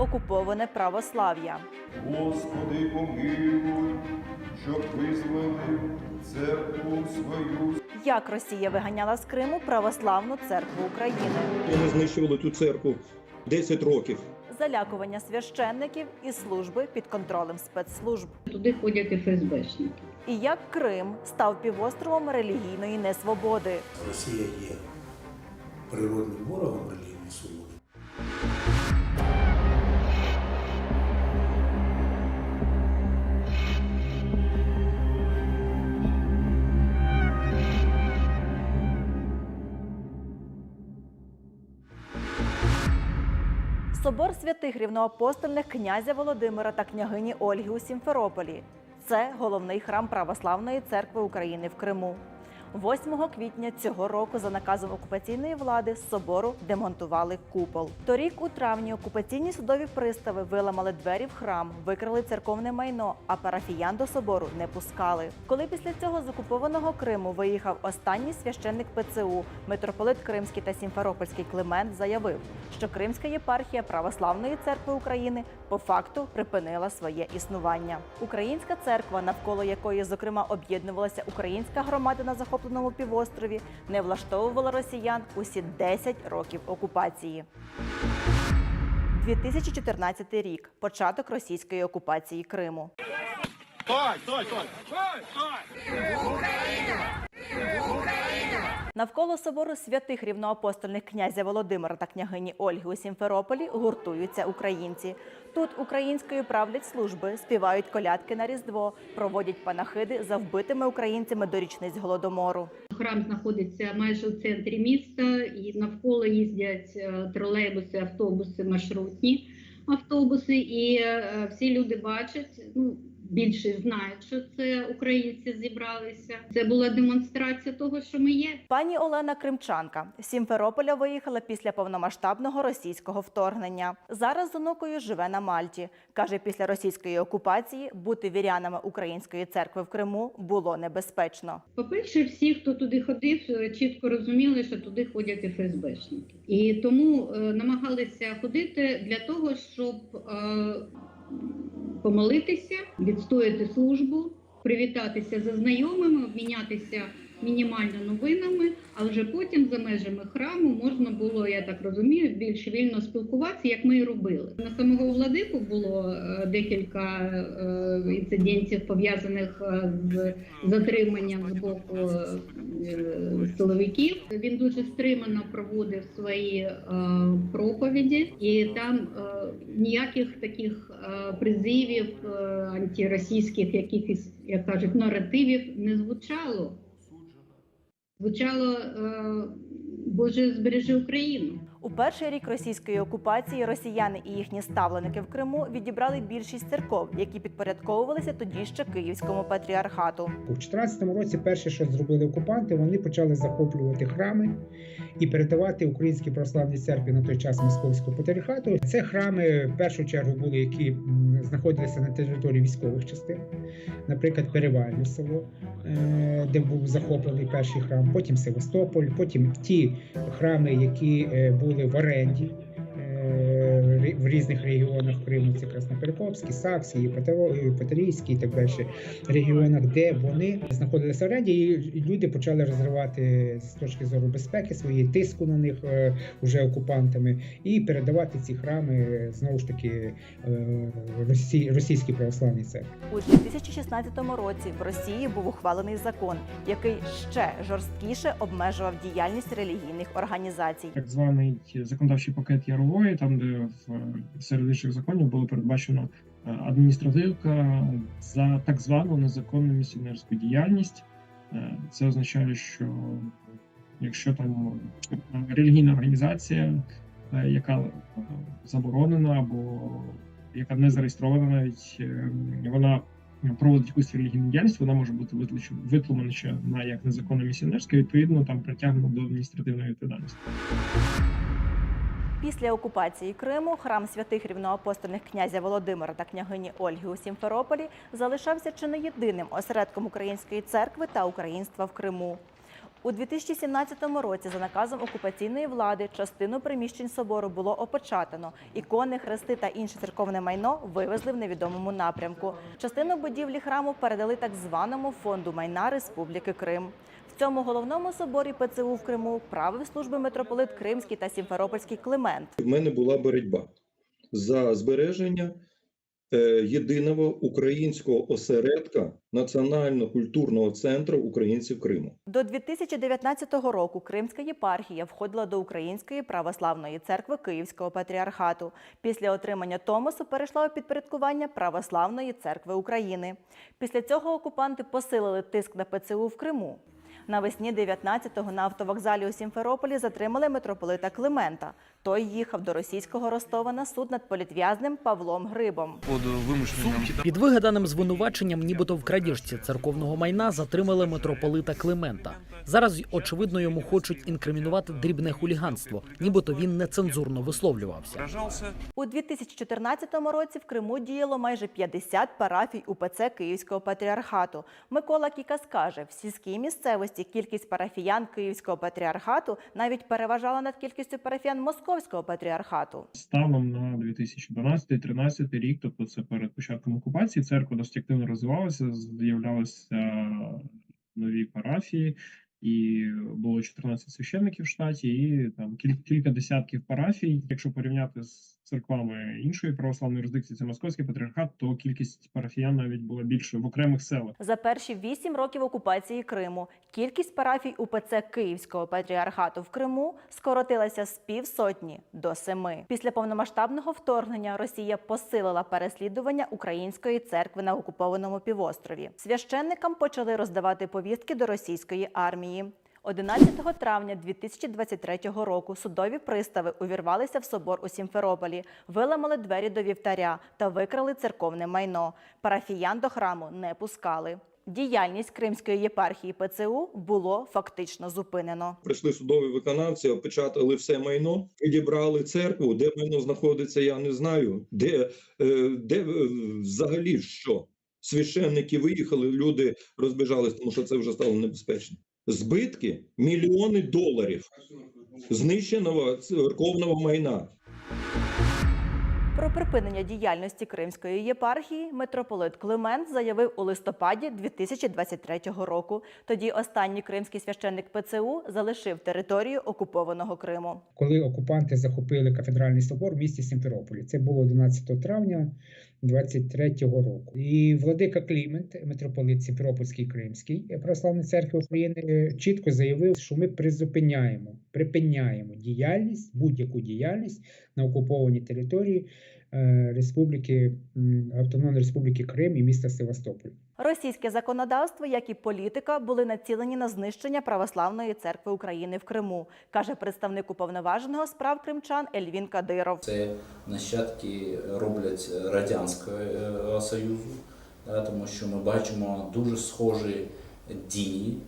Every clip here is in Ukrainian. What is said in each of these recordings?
окуповане православ'я. Господи, помилуй, щоб визволив церкву свою Як Росія виганяла з Криму православну церкву України, Вони знищували ту церкву 10 років. залякування священників і служби під контролем спецслужб. Туди ходять ФСБшники. І як Крим став півостровом релігійної несвободи. Росія є природним ворогом релігійної свободи. Собор святих рівноапостольних князя Володимира та княгині Ольги у Сімферополі. Це головний храм Православної церкви України в Криму. 8 квітня цього року за наказом окупаційної влади з собору демонтували купол. Торік у травні окупаційні судові пристави виламали двері в храм, викрали церковне майно, а парафіян до собору не пускали. Коли після цього з окупованого Криму виїхав останній священник ПЦУ, митрополит Кримський та Сімферопольський Климент заявив, що Кримська єпархія Православної церкви України по факту припинила своє існування. Українська церква, навколо якої зокрема об'єднувалася українська громада на захопленому півострові, не влаштовувала росіян усі 10 років окупації. 2014 рік. Початок російської окупації Криму. Навколо собору святих рівноапостольних князя Володимира та княгині Ольги у Сімферополі гуртуються українці. Тут українською правлять служби, співають колядки на Різдво, проводять панахиди за вбитими українцями до річниць голодомору. Храм знаходиться майже в центрі міста, і навколо їздять е, тролейбуси, автобуси, маршрутні автобуси. І е, всі люди бачать. Ну більшість знають, що це українці зібралися. Це була демонстрація того, що ми є. Пані Олена Кримчанка з Сімферополя виїхала після повномасштабного російського вторгнення. Зараз з онукою живе на Мальті. каже, після російської окупації бути вірянами української церкви в Криму було небезпечно. По-перше, всі, хто туди ходив, чітко розуміли, що туди ходять ФСБшники. І тому е, намагалися ходити для того, щоб е, помолитися, відстояти службу, привітатися за знайомими, обмінятися мінімально новинами, а вже потім за межами храму можна було, я так розумію, більш вільно спілкуватися, як ми і робили. На самого владику було е, декілька е, інцидентів пов'язаних е, з затриманням з боку силовиків. Він дуже стримано проводив свої проповіді, і там ніяких таких призивів антиросійських, якихось, як кажуть, наративів не звучало. Звучало е, Боже, збережи Україну. У перший рік російської окупації росіяни і їхні ставленики в Криму відібрали більшість церков, які підпорядковувалися тоді ще Київському патріархату. У 2014 році перше, що зробили окупанти, вони почали захоплювати храми і передавати українській православній церкві на той час московського патріархату. Це храми в першу чергу були, які знаходилися на території військових частин, наприклад, Перевальне село, е, де був захоплений перший храм, потім Севастополь, потім ті храми, які е, були в оренді. В різних регіонах Криму це Красноперекопський, Саксії, Патерійський і так далі регіонах, де вони знаходилися в оренді, і люди почали розривати з точки зору безпеки свої тиску на них е, вже окупантами і передавати ці храми е, знову ж таки е, Росі, російській православній церкві. У 2016 році в Росії був ухвалений закон, який ще жорсткіше обмежував діяльність релігійних організацій. так званий законодавчий пакет Ярової, там де в серед інших законів було передбачено е, адміністративка за так звану незаконну місіонерську діяльність. Е, Це означає, що якщо там е, релігійна організація, е, яка е, заборонена або яка не зареєстрована, навіть е, вона проводить якусь релігійну діяльність, вона може бути витлумана ще на як незаконна місіонерська, відповідно там притягнена до адміністративної відповідальності. Після окупації Криму храм святих рівноапостольних князя Володимира та княгині Ольги у Сімферополі залишався чи не єдиним осередком української церкви та українства в Криму. У 2017 році за наказом окупаційної влади частину приміщень собору було опечатано. Ікони, хрести та інше церковне майно вивезли в невідомому напрямку. Частину будівлі храму передали так званому фонду майна Республіки Крим. Цьому головному соборі ПЦУ в Криму правив служби митрополит Кримський та Сімферопольський Климент. В мене була боротьба за збереження е, єдиного українського осередка Національно-культурного центру українців Криму. До 2019 року Кримська єпархія входила до Української православної церкви Київського патріархату. Після отримання Томосу перейшла у підпорядкування Православної церкви України. Після цього окупанти посилили тиск на ПЦУ в Криму. Навесні 19-го на автовокзалі у Сімферополі затримали митрополита Климента. Той їхав до російського Ростова на суд над політв'язним Павлом Грибом. под Під вигаданим звинуваченням, нібито в крадіжці церковного майна, затримали митрополита Климента. Зараз, очевидно, йому хочуть інкримінувати дрібне хуліганство, нібито він нецензурно висловлювався. У 2014 році в Криму діяло майже 50 парафій УПЦ Київського патріархату. Микола Кіка скаже, в сільській місцевості кількість парафіян Київського патріархату навіть переважала над кількістю парафіян Московського патріархату. Станом на 2012-13 рік, тобто це перед початком окупації, церква досить активно розвивалася, з'являлися нові парафії, і було 14 священників в штаті, і там кіль- кілька десятків парафій. Якщо порівняти з церквами іншої православної юрисдикції, це московський патріархат, то кількість парафіян навіть була більше в окремих селах. За перші вісім років окупації Криму кількість парафій УПЦ Київського патріархату в Криму скоротилася з півсотні до семи. Pісля повномасштабного вторгнення Росія посилила переслідування української церкви на окупованому півострові. Священникам почали роздавати повістки до російської армії. 11 травня 2023 року судові пристави увірвалися в собор у Сімферополі, виламали двері до вівтаря та викрали церковне майно. Парафіян до храму не пускали. Діяльність Кримської єпархії ПЦУ було фактично зупинено. Прийшли судові виконавці, опечатали все майно, відібрали церкву. Де майно знаходиться, я не знаю. Де, е, де е, взагалі що? Священники виїхали, люди розбіжались, тому що це вже стало небезпечно. Збитки мільйони доларів знищеного церковного майна. Про припинення діяльності Кримської єпархії митрополит Климент заявив у листопаді 2023 року. Тоді останній кримський священник ПЦУ залишив територію окупованого Криму. коли окупанти захопили кафедральний собор в місті Сімферополі. Це було 11 травня 23-го року. І владика Клімент, митрополит Сіпропольський Кримський православної церкви України, чітко заявив, що ми призупиняємо, припиняємо діяльність, будь-яку діяльність на окупованій території е, Республіки Автономної Республіки Крим і міста Севастополь. Російське законодавство, як і політика, були націлені на знищення православної церкви України в Криму, каже представник уповноваженого з прав кримчан Ельвін Кадиров. Це нащадки роблять Радянського Союзу, тому що ми бачимо дуже схожі дії,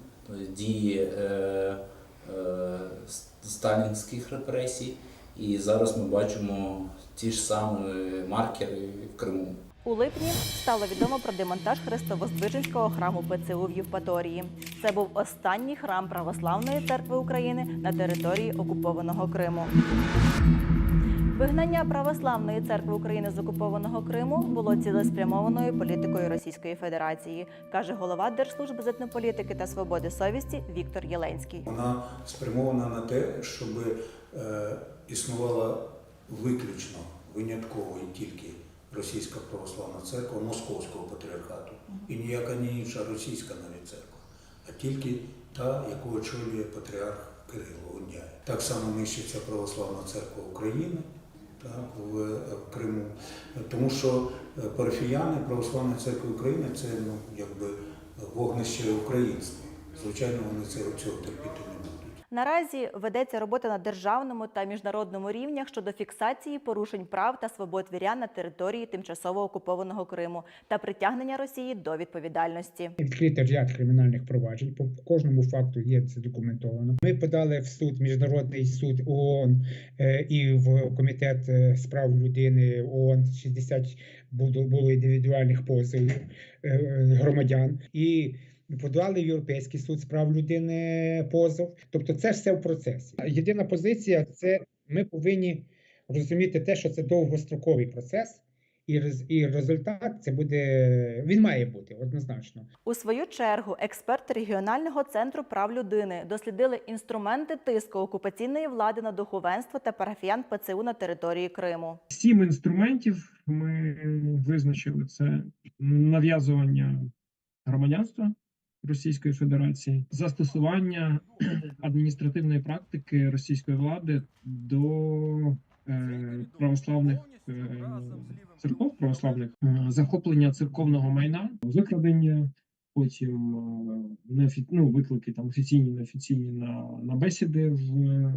дії е, е, сталінських репресій, і зараз ми бачимо ті ж самі маркери в Криму. У липні стало відомо про демонтаж Христовоздвиженського храму ПЦУ в Євпаторії. Це був останній храм Православної церкви України на території окупованого Криму. Вигнання Православної церкви України з окупованого Криму було цілеспрямованою політикою Російської Федерації, каже голова Держслужби з етнополітики та свободи совісті Віктор Єленський. Вона спрямована на те, щоб е, існувала виключно, винятково і тільки Російська православна церква Московського патріархату і ніяка не інша російська навіть церква, а тільки та, яку очолює патріарх Кирило Ундяй. Так само нищиться православна церква України. Так, в, е, Криму, тому що е, парафіяни Православної церкви України це ну якби вогнище українства. Звичайно, вони цього терпіти не будуть. Наразі ведеться робота на державному та міжнародному рівнях щодо фіксації порушень прав та свобод вірян на території тимчасово окупованого Криму та притягнення Росії до відповідальності. Відкрито ряд кримінальних проваджень. По кожному факту є це документовано. Ми подали в суд міжнародний суд ООН е, і в комітет е, з прав людини ООН 60 було, було індивідуальних позовів е, громадян. І подали в Європейський суд з прав людини позов. Тобто, це все в процесі. Єдина позиція це ми повинні розуміти те, що це довгостроковий процес, і і результат це буде він має бути однозначно. У свою чергу експерти регіонального центру прав людини дослідили інструменти тиску окупаційної влади на духовенство та парафіян ПЦУ на території Криму. Сім інструментів ми визначили це нав'язування громадянства Російської Федерації, застосування адміністративної практики російської влади до е, православних е, церков, православних е, захоплення церковного майна, викрадення. Потім е, ну, виклики там офіційні, неофіційні на, на бесіди в е,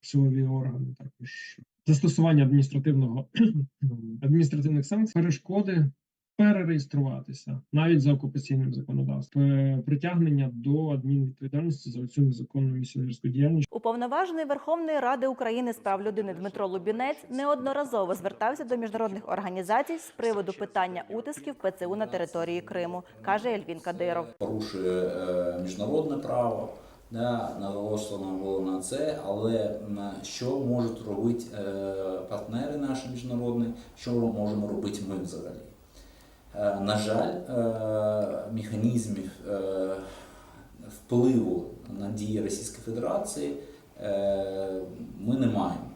силові органи, також застосування адміністративного адміністративних санкцій, перешкоди перереєструватися навіть за окупаційним законодавством, е, притягнення до адмінвідповідальності за цю незаконну місіонерську діяльність. Уповноважений Верховної Ради України з прав людини Дмитро Лубінець неодноразово звертався до міжнародних організацій з приводу питання утисків ПЦУ на території Криму, каже Ельвін Кадиров. порушує е, міжнародне право. Да, наголошено було на це, але що можуть робити е, партнери наші міжнародні, що можемо робити ми взагалі? Е, на жаль, е, механізмів е, впливу на дії Російської Федерації ми не маємо.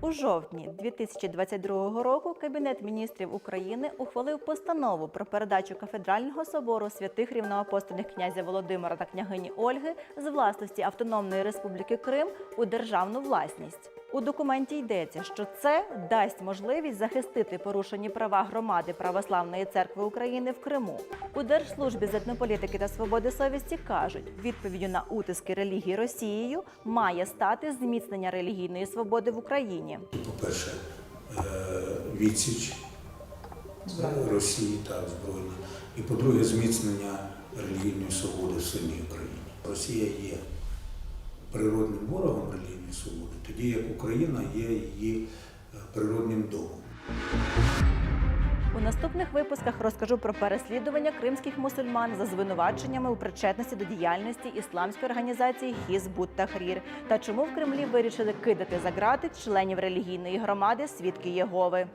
У жовтні 2022 року Кабінет міністрів України ухвалив постанову про передачу кафедрального собору святих рівноапостольних князя Володимира та княгині Ольги з власності Автономної Республіки Крим у державну власність. У документі йдеться, що це дасть можливість захистити порушені права громади Православної церкви України в Криму. У Держслужбі з етнополітики та свободи совісті кажуть, відповіддю на утиски релігії Росією має стати зміцнення релігійної свободи в Україні. По-перше, е, відсіч Росії та збройна. І по-друге, зміцнення релігійної свободи в самій Україні. Росія є природним ворогом релігійної свободи, тоді як Україна є її е, природним домом. У наступних випусках розкажу про переслідування кримських мусульман за звинуваченнями у причетності до діяльності ісламської організації Хізбут Тахрір та чому в Кремлі вирішили кидати за грати членів релігійної громади свідки Єгови.